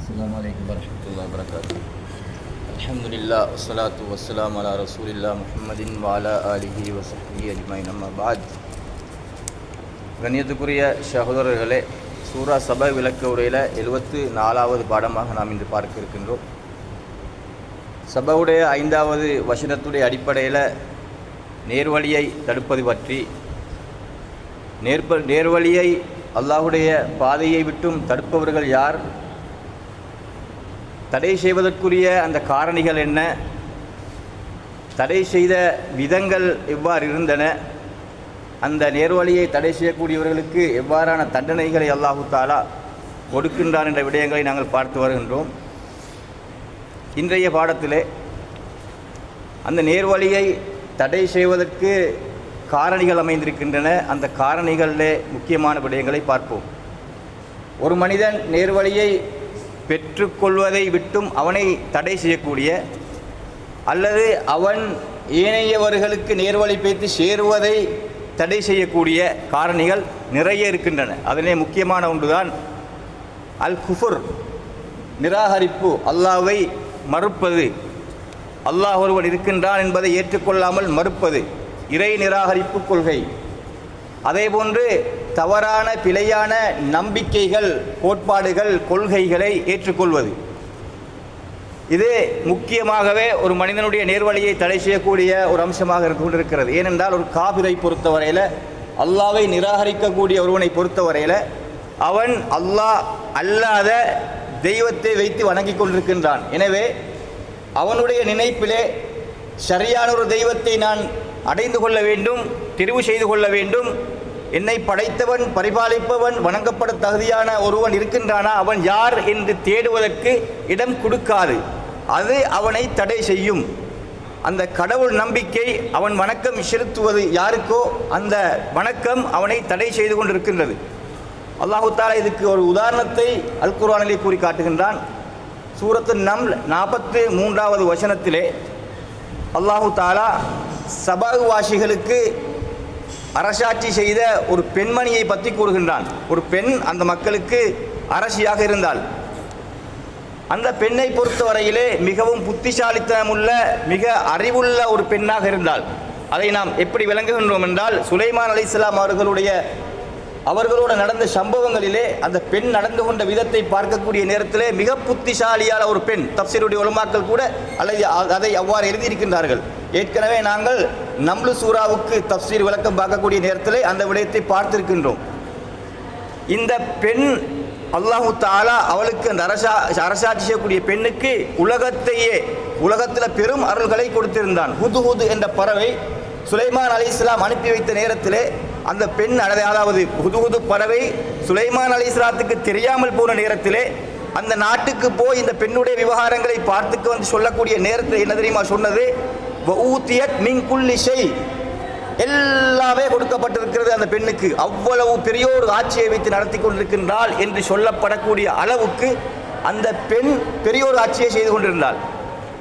السلام عليكم ورحمة الله وبركاته الحمد لله والصلاة والسلام على رسول الله محمد وعلى آله وصحبه أجمعين أما بعد கண்ணியத்துக்குரிய சகோதரர்களே சூரா சபை விளக்க உரையில் எழுபத்து நாலாவது பாடமாக நாம் இன்று பார்க்க இருக்கின்றோம் சபவுடைய ஐந்தாவது வசனத்துடைய அடிப்படையில் நேர்வழியை தடுப்பது பற்றி நேர்ப நேர்வழியை அல்லாஹுடைய பாதையை விட்டும் தடுப்பவர்கள் யார் தடை செய்வதற்குரிய அந்த காரணிகள் என்ன? தடை செய்த விதங்கள் எவ்வாறு இருந்தன? அந்த நேர்வழியை தடை செய்யக்கூடியவர்களுக்கு எவ்வாறான தண்டனைகளை அல்லாஹு தாலா கொடுக்கின்றான் என்ற விடயங்களை நாங்கள் பார்த்து வருகின்றோம். இன்றைய பாடத்திலே அந்த நேர்வழியை தடை செய்வதற்கு காரணிகள் அமைந்திருக்கின்றன. அந்த காரணிகளிலே முக்கியமான விடயங்களை பார்ப்போம். ஒரு மனிதன் நேர்வழியை பெற்றுக்கொள்வதை விட்டும் அவனை தடை செய்யக்கூடிய அல்லது அவன் ஏனையவர்களுக்கு நேர்வழி பேத்து சேருவதை தடை செய்யக்கூடிய காரணிகள் நிறைய இருக்கின்றன. அதிலே முக்கியமான ஒன்றுதான் அல் குஃபுர் நிராகரிப்பு அல்லாவை மறுப்பது. அல்லாஹ் ஒருவன் இருக்கின்றான் என்பதை ஏற்றுக்கொள்ளாமல் மறுப்பது. இறை நிராகரிப்பு கொள்கை. அதேபோன்று தவறான பிழையான நம்பிக்கைகள் கோட்பாடுகள் கொள்கைகளை ஏற்றுக்கொள்வது. இது முக்கியமாகவே ஒரு மனிதனுடைய நேர்வழியை தடை செய்யக்கூடிய ஒரு அம்சமாக இருந்து கொண்டிருக்கிறது ஏனென்றால் ஒரு காபிரை பொறுத்தவரையில் அல்லாவை நிராகரிக்கக்கூடிய ஒருவனை பொறுத்தவரையில் அவன் அல்லாஹ் அல்லாத தெய்வத்தை வைத்து வணங்கி கொண்டிருக்கின்றான். எனவே அவனுடைய நினைப்பிலே சரியான ஒரு தெய்வத்தை நான் அடைந்து கொள்ள வேண்டும் தெரிவு செய்து கொள்ள வேண்டும் என்னை படைத்தவன் பரிபாலிப்பவன் வணங்கப்பட தகுதியான ஒருவன் இருக்கின்றானா அவன் யார் என்று தேடுவதற்கு இடம் கொடுக்காது. அது அவனை தடை செய்யும். அந்த கடவுள் நம்பிக்கை அவன் வணக்கம் செலுத்துவது யாருக்கோ அந்த வணக்கம் அவனை தடை செய்து கொண்டிருக்கின்றது. அல்லாஹு தாலா இதுக்கு ஒரு உதாரணத்தை அல் குர்ஆனிலே கூறி காட்டுகின்றான் சூரத்து நம் நாற்பத்து மூன்றாவது வசனத்திலே அல்லாஹு தாலா சபாகுவாசிகளுக்கு அரசாட்சி செய்த ஒரு பெண்மணியை பற்றி கூறுகின்றான். ஒரு பெண் அந்த மக்களுக்கு அரசியாக இருந்தால் அந்த பெண்ணை பொறுத்தவரையிலே மிகவும் புத்திசாலித்தனமுள்ள மிக அறிவுள்ள ஒரு பெண்ணாக இருந்தால் அதை நாம் எப்படி விளங்குகின்றோம் என்றால் சுலைமான் அலிஸ்லாம் அவர்களுடைய அவர்களோடு நடந்த சம்பவங்களிலே அந்த பெண் நடந்து கொண்ட விதத்தை பார்க்கக்கூடிய நேரத்திலே மிக புத்திசாலியான ஒரு பெண் தப்சீருடைய உலமாக்கள் கூட அல்லது அதை அவ்வாறு எழுதியிருக்கின்றார்கள். ஏற்கனவே நாங்கள் நம்லு சூராவுக்கு தப்சீர் விளக்கம் பார்க்கக்கூடிய நேரத்திலே அந்த விடயத்தை பார்த்திருக்கின்றோம். இந்த பெண் அல்லாஹு தாலா அவளுக்கு அந்த அரசா அரசாட்சி செய்யக்கூடிய பெண்ணுக்கு உலகத்தையே உலகத்தில் பெரும் அருள்களை கொடுத்திருந்தான். ஹுது ஹுது என்ற பறவை சுலைமான் அலி இஸ்லாம் அனுப்பி வைத்த நேரத்திலே அந்த பெண் அதாவது புது பறவை சுலைமான் அலிஸ்லாத்துக்கு தெரியாமல் போன நேரத்திலே அந்த நாட்டுக்கு போய் இந்த பெண்ணுடைய விவகாரங்களை பார்த்துக்கு வந்து சொல்லக்கூடிய நேரத்தில் என்ன தெரியுமா சொன்னது? ஊத்தியத் எல்லாமே கொடுக்கப்பட்டிருக்கிறது அந்த பெண்ணுக்கு. அவ்வளவு பெரிய ஒரு ஆட்சியை வைத்து நடத்தி கொண்டிருக்கின்றாள் என்று சொல்லப்படக்கூடிய அளவுக்கு அந்த பெண் பெரியோர் ஆட்சியை செய்து கொண்டிருந்தாள்.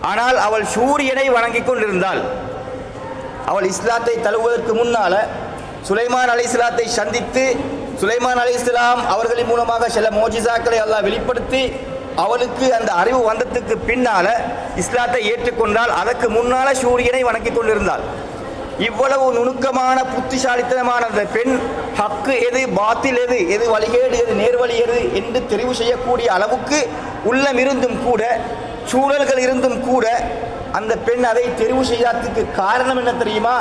ஆனால் அவள் சூரியனை வணங்கி கொண்டிருந்தாள். அவள் இஸ்லாத்தை தழுவுவதற்கு முன்னால சுலைமான் அலி இஸ்லாத்தை சந்தித்து சுலைமான் அலி இஸ்லாம் அவர்களின் மூலமாக சில மோஜிசாக்களை எல்லாம் வெளிப்படுத்தி அவளுக்கு அந்த அறிவு வந்ததுக்கு பின்னால இஸ்லாத்தை ஏற்றுக்கொண்டால் அதற்கு முன்னால சூரியனை வணங்கி கொண்டிருந்தாள். இவ்வளவு நுணுக்கமான புத்திசாலித்தனமான அந்த பெண் ஹக்கு எது பாத்தில் எது எது வழிகேடு எது நேர்வழி எது என்று தெரிவு செய்யக்கூடிய அளவுக்கு உள்ளம் இருந்தும் கூட சூழல்கள் இருந்தும் கூட அந்த பெண் அதை தெரிவு செய்யாததுக்கு காரணம் என்ன தெரியுமா?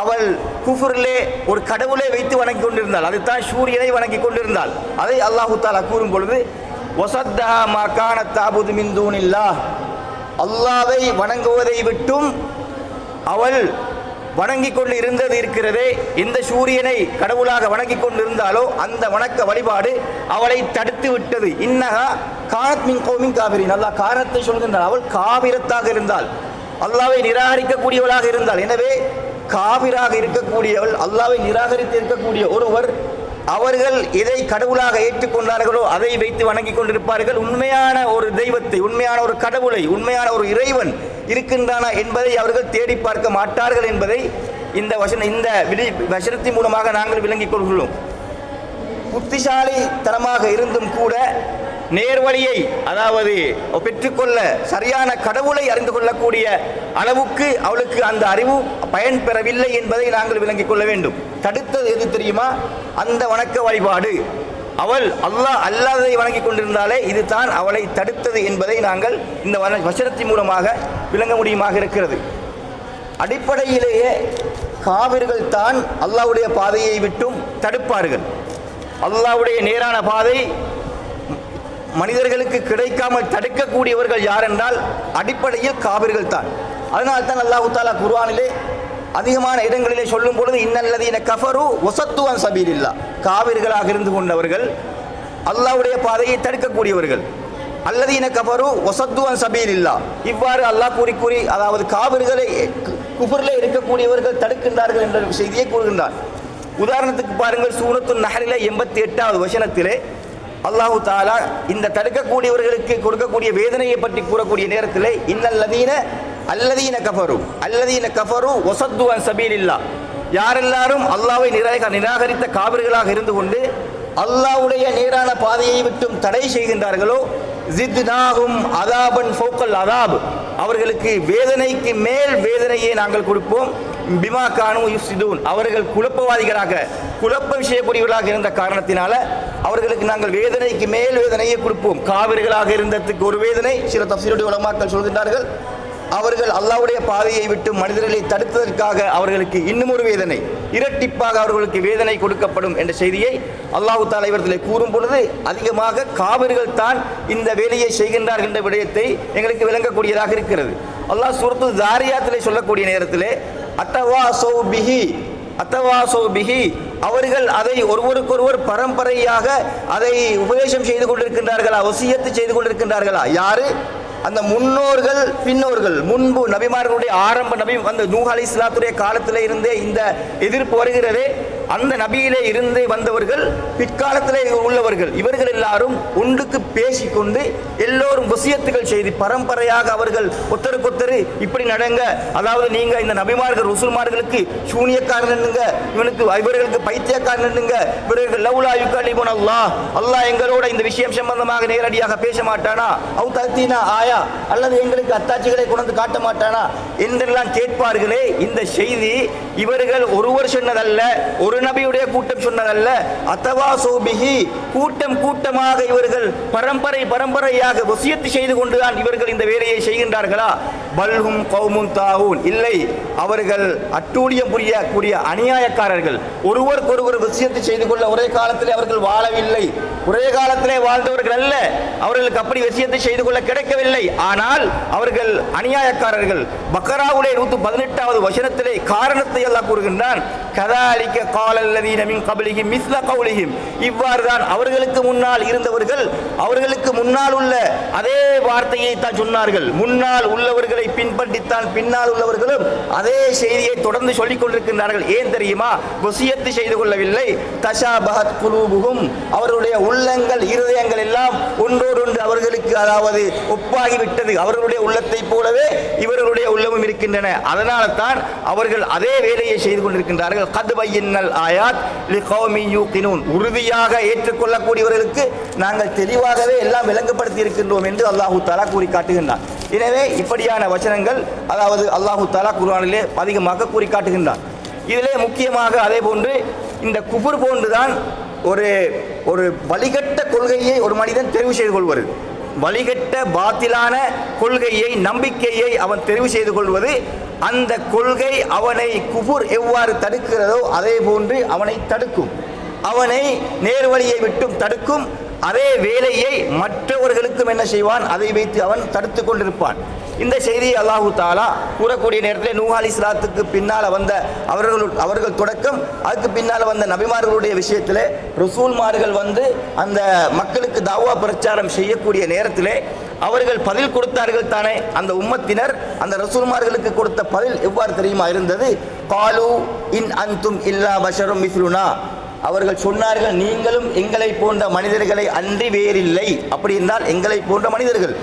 அவள் குஃபுரிலே ஒரு கடவுளை வைத்து வணங்கி கொண்டிருந்தாள். அதுதான் சூரியனை வணங்கி கொண்டிருந்தாள். அதை அல்லாஹு தாலா கூறும் பொழுது ஒசத்தஹா மாக்கான தாபுது மிந்தூனில்லா அல்லாவை வணங்குவதை விட்டும் அவள் வணங்கி கொண்டு இருந்தது இருக்கிறதே எந்த சூரியனை கடவுளாக வணங்கி கொண்டிருந்தாலோ அந்த வணக்க வழிபாடு அவளை தடுத்து விட்டது. இன்னகா கானத் மின் கோமின் காவிரி நல்லா காரணத்தை சொல்கின்றாள் அவள் காவிரத்தாக இருந்தாள். அல்லாவை நிராகரிக்கக்கூடியவளாக இருந்தாள். எனவே காவிராக இருக்கக்கூடியவள் அல்லாவை நிராகரித்து இருக்கக்கூடிய ஒருவர் அவர்கள் எதை கடவுளாக ஏற்றுக்கொண்டார்களோ அதை வைத்து வணங்கி கொண்டிருப்பார்கள். உண்மையான ஒரு தெய்வத்தை உண்மையான ஒரு கடவுளை உண்மையான ஒரு இறைவன் இருக்கின்றானா என்பதை அவர்கள் தேடி பார்க்க மாட்டார்கள் என்பதை இந்த வசன இந்த விதி வசனத்தின் மூலமாக நாங்கள் விளங்கிக் கொள்கிறோம். புத்திசாலித்தனமாக இருந்தும் கூட நேர்வழியை அதாவது பெற்றுக்கொள்ள சரியான கடவுளை அறிந்து கொள்ளக்கூடிய அளவுக்கு அவளுக்கு அந்த அறிவு பயன் பெறவில்லை என்பதை நாங்கள் விளங்கிக் கொள்ள வேண்டும். தடுத்தது எது தெரியுமா? அந்த வணக்க வழிபாடு. அவள் அல்லாஹ் அல்லாததை வணங்கிக் கொண்டிருந்தாலே இதுதான் அவளை தடுத்தது என்பதை நாங்கள் இந்த வன- வசனத்தின் மூலமாக விளங்க முடியுமாக இருக்கிறது. அடிப்படையிலேயே காவிர்கள் தான் அல்லாவுடைய பாதையை விட்டும் தடுப்பார்கள். அல்லாவுடைய நேரான பாதை மனிதர்களுக்கு கிடைக்காமல் தடுக்கக்கூடியவர்கள் யார் என்றால் அடிப்படையில் காவிர்கள் தான். அதனால் தான் அல்லாஹு தாலா குர்வானிலே அதிகமான இடங்களிலே சொல்லும் பொழுது இன்னல்லதீன கஃபரு ஒசத்துவன் சபீரில்லா காவிர்களாக இருந்து கொண்டவர்கள் அல்லாஹ்வுடைய பாதையை தடுக்கக்கூடியவர்கள். அல்லதீன கஃபரு ஒசத்துவன் சபீரில்லா இவ்வாறு அல்லாஹ் கூறி கூறி அதாவது காவிர்களை குபரில் இருக்கக்கூடியவர்கள் தடுக்கின்றார்கள் என்ற செய்தியை கூறுகின்றார். உதாரணத்துக்கு பாருங்கள் சூரத்து நஹரில எண்பத்தி எட்டாவது வசனத்திலே அல்லாஹு தாலா இந்த தடுக்கக்கூடியவர்களுக்கு கொடுக்கக்கூடிய வேதனையை பற்றி கூறக்கூடிய நேரத்தில் இன்னல்லதீன அல்லதீன கஃபரு அல்லதீன கஃபரு ஒசத்துவன் சபீலில்லா. யாரெல்லாரும் அல்லாவை நிராக நிராகரித்த காவிர்களாக இருந்து கொண்டு அல்லாஹ்வுடைய நேரான பாதையை விட்டும் தடை செய்கின்றார்களோ ஜித்னாகும் அதாபன் ஃபோக்கல் அதாப். அவர்களுக்கு வேதனைக்கு மேல் வேதனையை நாங்கள் கொடுப்போம். பிமா கானு யுஸ்திதூன் அவர்கள் குழப்பவாதிகளாக குழப்பம் செய்யக்கூடியவர்களாக இருந்த காரணத்தினால அவர்களுக்கு நாங்கள் வேதனைக்கு மேல் வேதனையை கொடுப்போம். காவிர்களாக இருந்ததுக்கு ஒரு வேதனை சில தப்சீருடைய உலமாக்கள் சொல்கின்றார்கள். அவர்கள் அல்லாவுடைய பாதையை விட்டு மனிதர்களை தடுத்ததற்காக அவர்களுக்கு இன்னும் ஒரு வேதனை இரட்டிப்பாக அவர்களுக்கு வேதனை கொடுக்கப்படும் என்ற செய்தியை அல்லாஹு தலைவர்களை கூறும் பொழுது அதிகமாக காவிர்கள் தான் இந்த வேலையை செய்கின்றார்கள் என்ற விடயத்தை எங்களுக்கு விளங்கக்கூடியதாக இருக்கிறது. அல்லாஹ் சுரத்து தாரியாத்திலே சொல்லக்கூடிய நேரத்திலே அத்தவா சௌ பிஹி அத்தவாசோ பிஹி. அவர்கள் அதை ஒருவருக்கொருவர் பரம்பரையாக அதை உபதேசம் செய்து கொண்டிருக்கின்றார்களா? வசியத்து செய்து கொண்டிருக்கின்றார்களா? யாரு? அந்த முன்னோர்கள் பின்னோர்கள் முன்பு நபிமார்களுடைய ஆரம்ப நபி அந்த நூஹ் அலி இஸ்லாத்துடைய காலத்தில் இருந்தே இந்த எதிர்ப்பு வருகிறதே. அந்த நபியிலே இருந்தே வந்தவர்கள் பிற்காலத்திலே உள்ளவர்கள் இவர்கள் எல்லாரும் ஒன்றுக்கு பேசிக்கொண்டு எல்லோரும் வசியத்துகள் செய்து பரம்பரையாக அவர்கள் ஒத்தருக்கொத்தரு இப்படி நடங்க. அதாவது நீங்க இந்த நபிமார்கள் ருசுல்மார்களுக்கு சூனியக்காரன் என்னுங்க? இவனுக்கு இவர்களுக்கு பைத்தியக்காரன் என்னங்க? இவர்கள் லவ்லா யுகலிமுன் அல்லாஹ். அல்லாஹ் எங்களோட இந்த விஷயம் சம்பந்தமாக நேரடியாக பேச மாட்டானா? அவு தத்தீனா ஆயா? அல்லது எங்களுக்கு அத்தாட்சிகளை கொண்டு காட்ட மாட்டானா? என்றெல்லாம் கேட்பார்களே. இந்த செய்தி இவர்கள் ஒருவர் சொன்னதல்ல ஒரு நபியுடைய கூட்டம் சொன்னதல்ல. அத்தவா சோபிகி கூட்டம் கூட்டமாக இவர்கள் பரம்பரை பரம்பரையாக வசியத்து செய்து கொண்டுதான் இவர்கள் இந்த வேலையை செய்கின்றார்களா? பல்ஹும் கௌமுன் தாவூன். இல்லை அவர்கள் அட்டூழியம் புரியக்கூடிய அநியாயக்காரர்கள். ஒருவருக்கொருவர் விஷயத்தை செய்து கொள்ள ஒரே காலத்தில் அவர்கள் வாழவில்லை. ஒரே காலத்திலே வாழ்ந்தவர்கள் அல்ல. அவர்களுக்கு அப்படி விஷயத்தை செய்து கொள்ள கிடைக்கவில்லை. ஆனால் அவர்கள் அநியாயக்காரர்கள். பக்கராவுடைய நூற்று பதினெட்டாவது வசனத்திலே காரணத்தை எல்லாம் கூறுகின்றான். கதாலிக்க காலல்லதீன மின் கபலிகி மிஸ்ல கவுலிகிம் இவ்வாறு தான் அவர்களுக்கு முன்னால் இருந்தவர்கள் அவர்களுக்கு முன்னால் உள்ள அதே வார்த்தையை தான் சொன்னார்கள். முன்னால் உள்ளவர்களை பின்பற்றித்தான் பின்னால் உள்ளவர்களும் அதே செய்தியை தொடர்ந்து சொல்லிக் கொண்டிருக்கின்றார்கள். ஏன் தெரியுமா? வசியத்து செய்து கொள்ளவில்லை. தஷா பகத் குலூபுகும் அவர்களுடைய உள்ளங்கள் இருதயங்கள் எல்லாம் ஒன்றோடொன்று அவர்களுக்கு அதாவது ஒப்பாகிவிட்டது. அவர்களுடைய உள்ளத்தைப் போலவே இவர்களுடைய உள்ளமும் இருக்கின்றன. அதனால தான் அவர்கள் அதே வேலையை செய்து கொண்டிருக்கின்றார்கள். நாங்கள் கதுபையின்னல் ஆயாத் லிகௌமி யூக்கினூன் உறுதியாக ஏற்றுக்கொள்ளக்கூடியவர்களுக்கு நாங்கள் தெளிவாகவே எல்லாம் விளங்கப்படுத்தி இருக்கின்றோம் என்று அல்லாஹு தாலா கூறி காட்டுகின்றான் எனவே இப்படியான வச்சனங்கள் அதாவது அல்லாஹு தாலா குர்ஆனிலே அதிகமாக கூறி காட்டுகின்றான் இதிலே முக்கியமாக அதே போன்று இந்த குபுர் போன்றுதான் ஒரு ஒரு வழிகட்ட கொள்கையை ஒரு மனிதன் தெரிவு செய்து கொள்வது. வழிகட்ட பாத்திலான கொள்கையை நம்பிக்கையை அவன் தெரிவு செய்து கொள்வது அந்த கொள்கை அவனை குபுர் எவ்வாறு தடுக்கிறதோ அதே போன்று அவனை தடுக்கும். அவனை நேர்வழியை விட்டும் தடுக்கும். அதே வேலையை மற்றவர்களுக்கும் என்ன செய்வான்? அதை வைத்து அவன் தடுத்து கொண்டிருப்பான். இந்த செய்தியை அல்லாஹு தாலா கூறக்கூடிய நேரத்தில் நூஹாலி இஸ்லாத்துக்கு பின்னால் வந்த அவர்கள் அவர்கள் தொடக்கம் அதுக்கு பின்னால் வந்த நபிமார்களுடைய விஷயத்தில் ரசூல்மார்கள் வந்து அந்த மக்களுக்கு தாவா பிரச்சாரம் செய்யக்கூடிய நேரத்திலே அவர்கள் பதில் கொடுத்தார்கள் தானே. அந்த உம்மத்தினர் அந்த ரசூல்மார்களுக்கு கொடுத்த பதில் எவ்வாறு தெரியுமா இருந்தது? காலு இன் அந்தும் இல்லா பஷரும் மிஸ்லுனா. அவர்கள் சொன்னார்கள் நீங்களும் எங்களை போன்ற மனிதர்களை அன்றி வேறில்லை. அப்படி என்றால் எங்களை போன்ற மனிதர்கள்.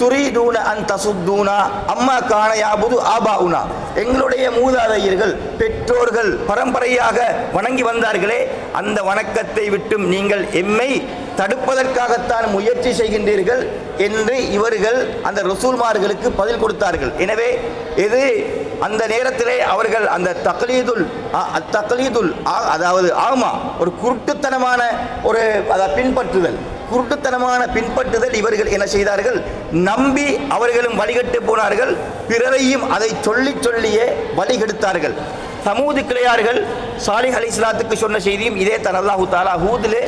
துரிதூன அன் தசுத்தூனா. அம்மா காணையாபுது ஆபா ஆபாவுனா. எங்களுடைய மூதாதையர்கள் பெற்றோர்கள் பரம்பரையாக வணங்கி வந்தார்களே. அந்த வணக்கத்தை விட்டும் நீங்கள் எம்மை தடுப்பதற்காகத்தான் முயற்சி செய்கின்றீர்கள் என்று இவர்கள் அந்த ரசூல்மார்களுக்கு பதில் கொடுத்தார்கள். எனவே இது அந்த நேரத்திலே அவர்கள் அந்த தக்லீதுல் தக்லீதுல் அதாவது ஆமா ஒரு குருட்டுத்தனமான ஒரு அதை பின்பற்றுதல். குருட்டுத்தனமான பின்பற்றுதல் இவர்கள் என்ன செய்தார்கள்? நம்பி அவர்களும் வழிகட்டு போனார்கள். பிறரையும் அதை சொல்லி சொல்லியே வழிகெடுத்தார்கள். சமூது கிளையார்கள் சாலிஹ் அலி இஸ்லாத்துக்கு சொன்ன செய்தியும் இதே தன். அல்லாஹு தாலா ஹூதிலே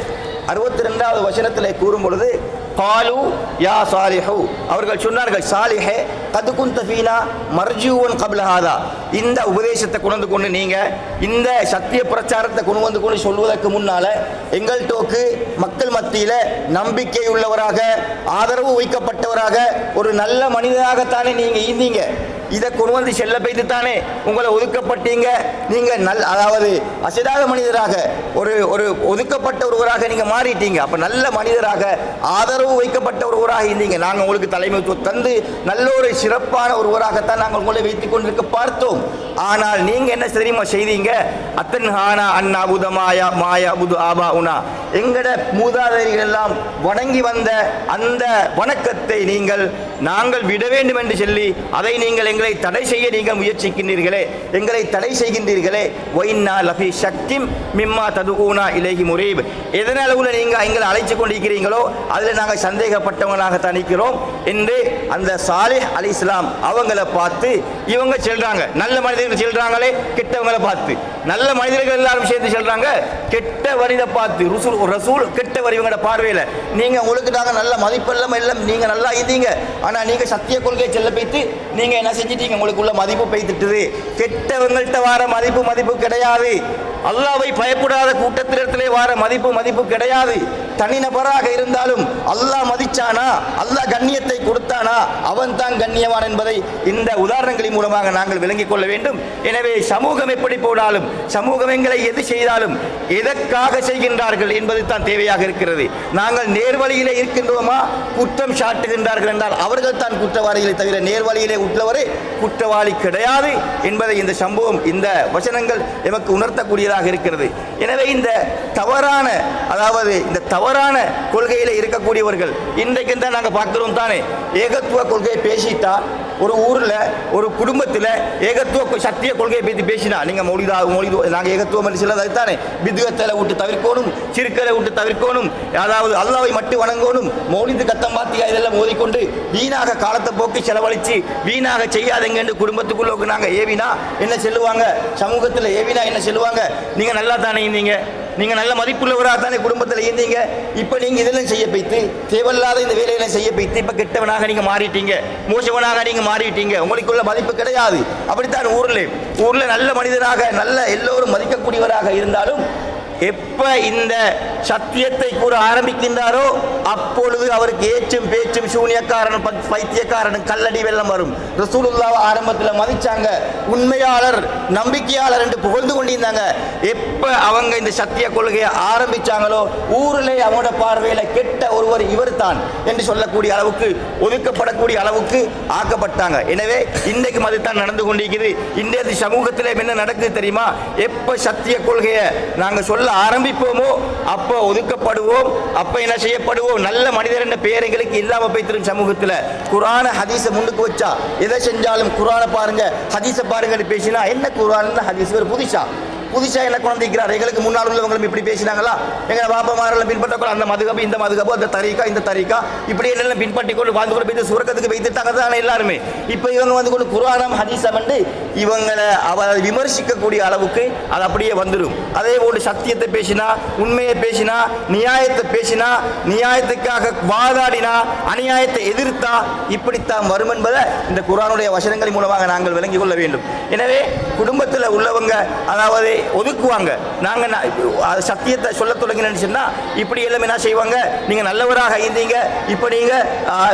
அறுபத்தி ரெண்டாவது வசனத்திலே கூறும் பொழுது பாலு யா சாலிஹு. அவர்கள் சொன்னார்கள் சாலிஹே கது குந்த மர்ஜூவன் கபிலஹாதா இந்த உபதேசத்தை கொண்டு கொண்டு நீங்கள் இந்த சத்திய பிரச்சாரத்தை கொண்டு வந்து கொண்டு சொல்வதற்கு முன்னால் எங்கள் டோக்கு மக்கள் மத்தியில் நம்பிக்கை உள்ளவராக ஆதரவு வைக்கப்பட்டவராக ஒரு நல்ல மனிதனாகத்தானே நீங்கள் இருந்தீங்க. இதை கொண்டு வந்து செல்ல பெய்து தானே உங்களை ஒதுக்கப்பட்டீங்க. நீங்கள் நல் அதாவது அசைதாத மனிதராக ஒரு ஒரு ஒதுக்கப்பட்ட ஒருவராக நீங்கள் மாறிட்டீங்க. அப்போ நல்ல மனிதராக ஆதரவு வைக்கப்பட்ட ஒருவராக இருந்தீங்க. நாங்கள் உங்களுக்கு தலைமைத்துவம் தந்து நல்ல ஒரு சிறப்பான ஒருவராகத்தான் நாங்கள் உங்களை வைத்துக் கொண்டிருக்க பார்த்தோம். ஆனால் நீங்கள் என்ன தெரியுமா செய்தீங்க? அத்தன் ஹானா அண்ணா புதமாயா மாயா புது ஆபா உனா. எங்கட மூதாதையர்கள் எல்லாம் வணங்கி வந்த அந்த வணக்கத்தை நீங்கள் நாங்கள் விட வேண்டும் என்று சொல்லி அதை நீங்கள் எங்களை தடை செய்ய நீங்கள் முயற்சிக்கின்றீர்களே எங்களை தடை செய்கின்றீர்களே. ஒயின்னா லபி சக்திம் மிம்மா ததுகூனா இலகி முரீப். எதன அளவில் நீங்கள் எங்களை அழைச்சு கொண்டிருக்கிறீங்களோ அதில் நாங்கள் சந்தேகப்பட்டவங்களாக தணிக்கிறோம் என்று அந்த சாலிஹ் அலி இஸ்லாம் அவங்கள பார்த்து இவங்க செல்றாங்க. நல்ல மனிதர்கள் செல்றாங்களே கெட்டவங்களை பார்த்து. நல்ல மனிதர்கள் எல்லாரும் சேர்ந்து செல்றாங்க கெட்ட வரிதை பார்த்து. ருசூல் ரசூல் கெட்ட வரி இவங்களோட பார்வையில். நீங்க உங்களுக்கு நாங்கள் நல்ல மதிப்பெல்லாம் எல்லாம் நீங்க நல்லா இருந்தீங்க. ஆனா நீங்க சத்திய கொள்கையை செல்ல வைத்து நீங்க என்ன செஞ்சிட்டீங்க உங்களுக்குள்ள மதிப்பு பெய்துட்டுது. கெட்டவங்கள்ட்ட வர மதிப்பு மதிப்பு கிடையாது. அல்லாவை பயப்படாத கூட்டத்திடத்திலே வர மதிப்பு மதிப்பு கிடையாது. தனிநபராக இருந்தாலும் அல்லாஹ் மதிச்சானா? அல்லாஹ் கண்ணியத்தை கொடுத்தானா? அவன் தான் கண்ணியவான் என்பதை இந்த உதாரணங்களின் மூலமாக நாங்கள் விளங்கிக் கொள்ள வேண்டும். எனவே சமூகம் எப்படி போனாலும் சமூகம் எங்களை எது செய்தாலும் எதற்காக செய்கின்றார்கள் என்பது தான் தேவையாக இருக்கிறது. நாங்கள் நேர்வழியிலே இருக்கின்றோமா? குற்றம் சாட்டுகின்றார்கள் என்றால் அவர்கள் தான் குற்றவாளிகளை தவிர நேர்வழியிலே உள்ளவரே குற்றவாளி கிடையாது என்பதை இந்த சம்பவம் இந்த வசனங்கள் எமக்கு உணர்த்தக்கூடியதாக இருக்கிறது. எனவே இந்த தவறான அதாவது இந்த தவறான கொள்கையில் இருக்கக்கூடியவர்கள் இன்றைக்கு தான் நாங்கள் பார்க்கிறோம் தானே ஏகத்துவ கொள்கையை பேசிட்டா ஒரு ஊரில் ஒரு குடும்பத்தில் ஏகத்துவ கொ- சத்திய கொள்கையை பற்றி பேசினா நீங்கள் மொழிதா மொழி நாங்கள் ஏகத்துவம் மனுஷன் அதுதானே தானே பிதுகத்தில் விட்டு தவிர்க்கணும் சிறுக்கலை விட்டு தவிர்க்கணும் அதாவது அல்லாவை மட்டும் வணங்கணும் மௌலிது கத்தம் பாத்தியா இதெல்லாம் மோதிக்கொண்டு வீணாக காலத்தை போக்கி செலவழித்து வீணாக செய்யாதங்க என்று குடும்பத்துக்குள்ள நாங்கள் ஏவினா என்ன சொல்லுவாங்க? சமூகத்தில் ஏவினா என்ன சொல்லுவாங்க? நீங்கள் நல்லா தானே இருந்தீங்க. நீங்க நல்ல மதிப்புள்ளவராக தானே குடும்பத்தில் இருந்தீங்க? இப்போ நீங்க இதெல்லாம் செய்ய பைத்து தேவையில்லாத இந்த வேலையெல்லாம் செய்ய பைத்து இப்போ கெட்டவனாக நீங்க மாறிட்டீங்க. மோசவனாக நீங்க மாறிட்டீங்க. உங்களுக்குள்ள மதிப்பு கிடையாது. அப்படித்தான் ஊர்ல. ஊர்ல நல்ல மனிதராக நல்ல எல்லோரும் மதிக்கக்கூடியவராக இருந்தாலும் எப்ப இந்த சத்தியத்தை கூற ஆரம்பிக்கின்றாரோ அப்பொழுது அவருக்கு ஏச்சும் பேச்சும் சூனியக்காரன் ப- பைத்தியக்காரன் கல்லடி வெள்ளம் வரும். ரசூலுல்லாவை ஆரம்பத்தில் மதிச்சாங்க. உண்மையாளர் நம்பிக்கையாளர் என்று புகழ்ந்து கொண்டிருந்தாங்க. எப்ப அவங்க இந்த சத்திய கொள்கையை ஆரம்பிச்சாங்களோ ஊரிலே அவனோட பார்வையில கெட்ட ஒருவர் இவர் தான் என்று சொல்லக்கூடிய அளவுக்கு ஒதுக்கப்படக்கூடிய அளவுக்கு ஆக்கப்பட்டாங்க. எனவே இன்றைக்கு மதித்தான் தான் நடந்து கொண்டிருக்கிறது இன்றைய சமூகத்தில் என்ன நடக்குது தெரியுமா? எப்ப சத்திய கொள்கையை நாங்க சொல்ல ஆரம்பிப்போமோ அப்போ ஒதுக்கப்படுவோம் அப்ப என்ன செய்யப்படுவோம்? நல்ல மனிதர் என்ற பெயர் எங்களுக்கு இல்லாம போய்த்திரும் சமூகத்துல. குரான ஹதீஸை முன்னுக்கு வச்சா எதை செஞ்சாலும் குரானை பாருங்க ஹதீஸை பாருங்கன்னு பேசினா என்ன குரான் ஹதீஸ் ஒரு புதுசா? புதுசாக என்ன குழந்தைக்கிறார் எங்களுக்கு முன்னால் உள்ளவங்களும் இப்படி பேசினாங்களா? எங்களை பாப்பா மாரெல்லாம் பின்பற்றக்கூட அந்த மதுகப்பு இந்த மதுகப்பு அந்த தரிக்கா இந்த தரிக்கா இப்படி எல்லாம் பின்பற்றி கொண்டு வாழ்ந்து கொண்டு போய் சுரக்கத்துக்கு வைத்துட்டாங்க தானே எல்லாருமே. இப்போ இவங்க வந்து கொண்டு குரானம் ஹதீஸம் வந்து இவங்களை அவ விமர்சிக்கக்கூடிய அளவுக்கு அது அப்படியே வந்துடும் அதே போன்று சத்தியத்தை பேசினா உண்மையை பேசினா நியாயத்தை பேசினா நியாயத்துக்காக வாதாடினா அநியாயத்தை எதிர்த்தா இப்படித்தான் வரும் என்பதை இந்த குரானுடைய வசனங்களின் மூலமாக நாங்கள் விளங்கிக் கொள்ள வேண்டும். எனவே குடும்பத்தில் உள்ளவங்க அதாவது ஒதுக்குவாங்க. நாங்கள் அது சத்தியத்தை சொல்ல தொடங்கினு சொன்னால் இப்படி எல்லாம் என்ன செய்வாங்க? நீங்கள் நல்லவராக இருந்தீங்க இப்போ நீங்கள்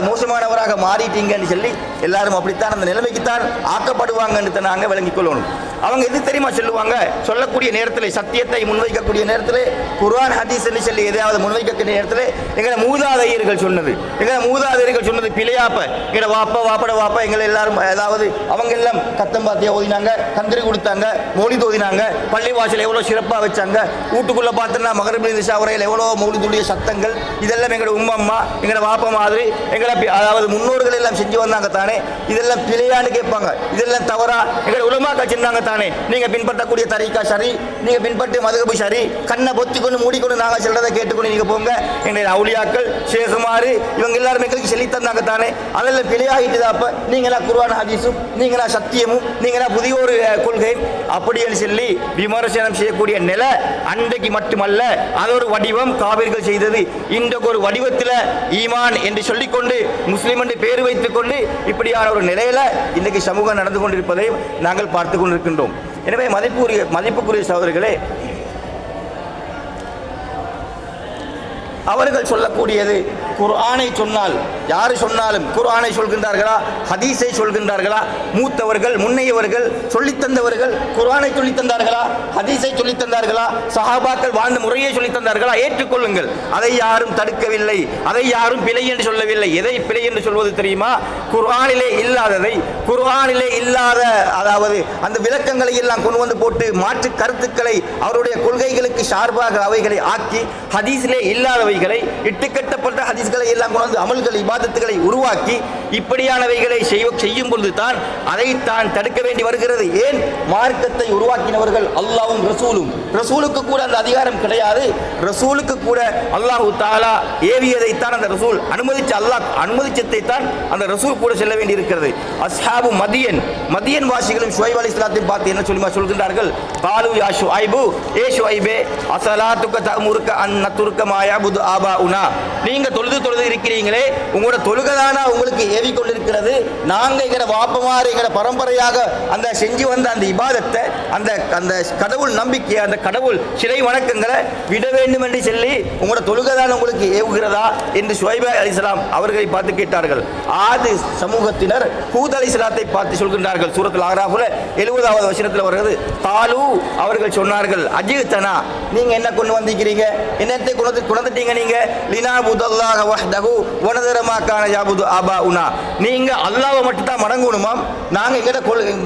மோசமானவராக மாறிட்டீங்கன்னு சொல்லி எல்லாரும் அப்படித்தான் அந்த நிலைமைக்குத்தான் ஆக்கப்படுவாங்கன்னு தான் நாங்கள் விளங்கிக் கொள்ளணும். அவங்க எது தெரியுமா சொல்லுவாங்க? சொல்லக்கூடிய நேரத்தில் சத்தியத்தை முன்வைக்கக்கூடிய நேரத்தில் குர்ஆன் ஹதீஸ் சொல்லி எதையாவது முன்வைக்கக்கூடிய நேரத்தில் எங்களை மூதாதையர்கள் சொன்னது. எங்களை மூதாதையர்கள் சொன்னது பிழையாப்ப. எங்களை வாப்பா வாப்பட வாப்பா எங்களை எல்லாரும் ஏதாவது அவங்க எல்லாம் கத்தம்பாத்தியா ஓதினாங்க கந்திரி கொடுத்தாங்க மொழி தோதினாங்க பள்ளி வாசல் எவ்வளோ சிறப்பாக வச்சாங்க? வீட்டுக்குள்ளே பார்த்தோன்னா மகரபி திசா எவ்வளோ மௌலிதுடைய சத்தங்கள்? இதெல்லாம் எங்களோட உம்மம்மா எங்களோட வாப்பா மாதிரி எங்களை அதாவது முன்னோர்கள் எல்லாம் செஞ்சு வந்தாங்க தானே? இதெல்லாம் பிழையான்னு கேட்பாங்க. இதெல்லாம் தவறா? எங்களோட உலமாக்கா சொன்னாங்க தானே? நீங்கள் பின்பற்றக்கூடிய தரிக்கா சரி நீங்கள் பின்பற்றி மதுகபு சரி கண்ணை பொத்திக்கொண்டு மூடிக்கொண்டு நாங்கள் சொல்கிறத கேட்டுக்கொண்டு நீங்கள் போங்க. எங்களுடைய அவுளியாக்கள் ஷேகுமாரு இவங்க எல்லாரும் எங்களுக்கு சொல்லி தந்தாங்க தானே? அதெல்லாம் பிழையாகிட்டு அப்போ? நீங்களா குருவான ஹதீஸும் நீங்களா சத்தியமும் நீங்களா புதிய ஒரு கொள்கை கொள்கையும் அப்படின்னு சொல்லி விமர்சனம் செய்யக்கூடிய நிலை அன்றைக்கு மட்டுமல்ல அது ஒரு வடிவம் காவிர்கள் செய்தது. இன்றைக்கு ஒரு வடிவத்தில் ஈமான் என்று சொல்லிக்கொண்டு முஸ்லீம் என்று பேர் வைத்துக் கொண்டு இப்படியான ஒரு நிலையில இன்றைக்கு சமூகம் நடந்து கொண்டிருப்பதை நாங்கள் பார்த்து கொண்டிருக்கின்றோம். எனவே மதிப்புரிய மதிப்புக்குரிய சகோதரர்களே அவர்கள் சொல்லக்கூடியது குர்ஆனை சொன்னால் யார் சொன்னாலும் குர்ஆனை சொல்கின்றார்களா? ஹதீஸை சொல்கின்றார்களா? மூத்தவர்கள் முன்னையவர்கள் சொல்லித் தந்தவர்கள் குர்ஆனை சொல்லித்தந்தார்களா ஹதீஸை சொல்லி தந்தார்களா? சஹாபாக்கள் வாழ்ந்த முறையை சொல்லி தந்தார்களா? ஏற்றுக்கொள்ளுங்கள். அதை யாரும் தடுக்கவில்லை. அதை யாரும் பிழை என்று சொல்லவில்லை. எதை பிழை என்று சொல்வது தெரியுமா? குர்ஆனிலே இல்லாததை குர்ஆனிலே இல்லாத அதாவது அந்த விளக்கங்களை எல்லாம் கொண்டு வந்து போட்டு மாற்று கருத்துக்களை அவருடைய கொள்கைகளுக்கு சார்பாக அவைகளை ஆக்கி ஹதீஸிலே இல்லாதவைகளை இட்டுக்கட்டப்பட்ட ஹதீஸ்களை எல்லாம் கொண்டு வந்து அமல்கள் இபாதத்துகளை உருவாக்கி இப்படியானவைகளை செய்ய செய்யும் பொழுது தான் அதை தான் தடுக்க வேண்டி வருகிறது. ஏன்? மார்க்கத்தை உருவாக்கினவர்கள் அல்லாவும் ரசூலும். ரசூலுக்கு கூட அந்த அதிகாரம் கிடையாது. ரசூலுக்கு கூட அல்லாஹு தாலா ஏவியதைத்தான் அந்த ரசூல் அனுமதிச்சு அல்லாஹ் அனுமதிச்சதை தான் அந்த ரசூல் கூட செல்ல வேண்டி இருக்கிறது அஸ்ஹாபு மதியன். மதியன் வாசிகளும் ஷுவைப் அலி இஸ்லாத்தையும் பார்த்து என்ன சொல்லி சொல்கின்றார்கள்? காலு யா ஷுஐபு ஏ ஷுஐபே துக்க தமுருக்க அன்ன துருக்க மாயா புது ஆபா உனா நீங்க தொழுது தொழுது இருக்கிறீங்களே உங்களோட தொழுகதானா உங்களுக்கு ஏவி கொண்டிருக்கிறது நாங்க எங்கட வாப்பமாறு எங்கட பரம்பரையாக அந்த செஞ்சு வந்த அந்த இபாதத்தை அந்த அந்த கடவுள் நம்பிக்கை அந்த கடவுள் சிலை வணக்கங்களை விட வேண்டும் என்று சொல்லி உங்களோட தொழுகதான் உங்களுக்கு ஏவுகிறதா என்று சுவைபா அலிஸ்லாம் அவர்களை பார்த்து கேட்டார்கள். ஆது சமூகத்தினர் ஹூத் அலிஸ்லாத்தை பார்த்து சொல்கின்றார்கள். சூரத்தில் ஆறாஃபுல எழுபதாவது வசனத்தில் வருகிறது. தாலு அவர்கள் சொன்னார்கள் அஜித்தனா நீங்க என்ன கொண்டு வந்திருக்கிறீங்க? என்னத்தை கொண்டு வந்து- நீங்க லினா புதல்லாக வஹ்தகு வனதரமாக்கான யாபுது ஆபா உனா நீங்க அல்லாவை மட்டும் தான் வணங்கணுமாம் நாங்க எங்கட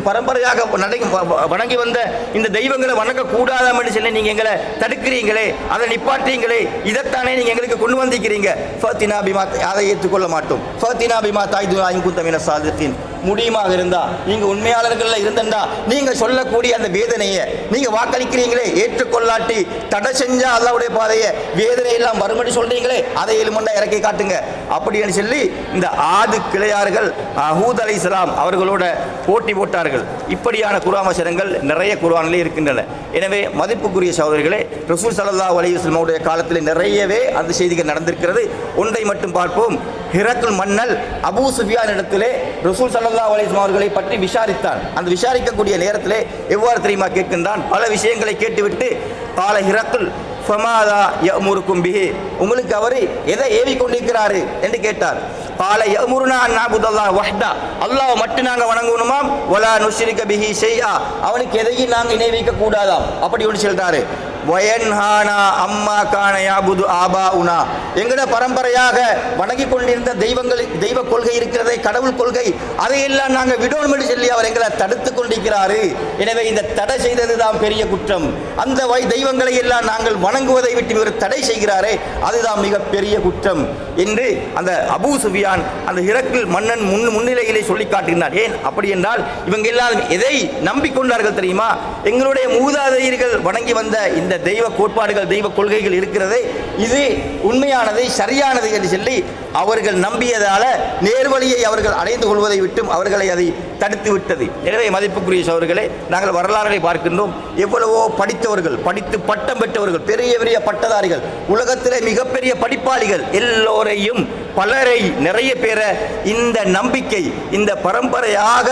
பரம்பரையாக நடங்கி வ- வணங்கி வந்த இந்த தெய்வங்களை வணங்க கூடாதாம் என்று சொல்லி நீங்க எங்களை தடுக்கிறீங்களே அதை நிப்பாட்டீங்களே இதைத்தானே நீங்க எங்களுக்கு கொண்டு வந்திருக்கிறீங்க. ஃபத்தினா பிமா அதை ஏற்றுக்கொள்ள மாட்டோம். ஃபத்தினா பிமா தாய் துராயும் சாதத்தின். முடியுமாக இருந்தா நீங்க உண்மையாளர்களில் இருந்தா நீங்க சொல்லக்கூடிய அந்த வேதனையை நீங்க வாக்களிக்கிறீங்களே ஏற்றுக்கொள்ளாட்டி தடை செஞ்சா அல்லாவுடைய பாதையை வேதனை எல்லாம் வரும்படி சொல்றீங்களே அதை எலுமண்டா இறக்கி காட்டுங்க. அப்படின்னு சொல்லி இந்த ஆது கிளையார்கள் அஹூத் அலை அவர்களோட போட்டி போட்டார்கள். இப்படியான குராமசரங்கள் நிறைய குர்ஆனிலே இருக்கின்றன. எனவே மதிப்புக்குரிய சகோதரிகளே ரசூல் சல்லா அலி இஸ்லாமுடைய காலத்தில் நிறையவே அந்த செய்திகள் நடந்திருக்கிறது. ஒன்றை மட்டும் பார்ப்போம். ஹிரக்குல் மன்னல் அபூ சுஃபியான் இடத்திலே ரசூல் சல்லா அலிஸ்லாம் அவர்களை பற்றி விசாரித்தான். அந்த விசாரிக்கக்கூடிய நேரத்திலே எவ்வாறு தெரியுமா கேட்கின்றான். பல விஷயங்களை கேட்டுவிட்டு கால ஹிரக்குல் ஃபமாதா யமுருக்கும் பிஹி. உங்களுக்கு அவர் எதை ஏவி கொண்டிருக்கிறாரு என்று கேட்டார். பால யமுருனா நாபுதல்லா வஹ்டா அல்லாஹ் மட்டும் நாங்கள் வணங்கணுமாம்? ஒலா நுஷிரிக்க பிஹி செய்யா அவனுக்கு எதையும் நாங்கள் இணை வைக்க கூடாதாம். அப்படி ஒன்று சொல்கிறாரு வயன்ஹானா அம்மா கான யாபுது ஆபா உனா எங்கட பரம்பரையாக வணங்கி கொண்டிருந்த தெய்வங்கள் தெய்வ கொள்கை இருக்கிறதே கடவுள் கொள்கை அதையெல்லாம் நாங்கள் விடோணும் என்று சொல்லி அவர் எங்களை தடுத்து கொண்டிருக்கிறாரு. எனவே இந்த தடை செய்தது தான் பெரிய குற்றம். அந்த வை தெய்வங்களை எல்லாம் நாங்கள் வணங்குவதை விட்டு இவர் தடை செய்கிறாரே அதுதான் மிக பெரிய குற்றம் என்று அந்த அபூ சுபியான் அந்த இறக்கில் மன்னன் முன் முன்னிலையிலே சொல்லி காட்டுகிறார் ஏன்? அப்படி என்றால் இவங்க எல்லாரும் எதை நம்பிக்கொண்டார்கள் தெரியுமா? எங்களுடைய மூதாதையர்கள் வணங்கி வந்த இந்த தெய்வ கோட்பாடுகள் தெய்வ கொள்கைகள் இருக்கிறதே இது உண்மையானது சரியானது என்று சொல்லி அவர்கள் நம்பியதால நேர்வழியை அவர்கள் அடைந்து கொள்வதை விட்டும் அவர்களை அதை தடுத்து விட்டது. எனவே மதிப்புக்குரிய சோர்களே நாங்கள் வரலாறுகளை பார்க்கின்றோம். எவ்வளவோ படித்தவர்கள் படித்து பட்டம் பெற்றவர்கள் பெரிய பெரிய பட்டதாரிகள் உலகத்திலே மிகப்பெரிய படிப்பாளிகள் எல்லோரையும் பலரை நிறைய பேரை இந்த நம்பிக்கை இந்த பரம்பரையாக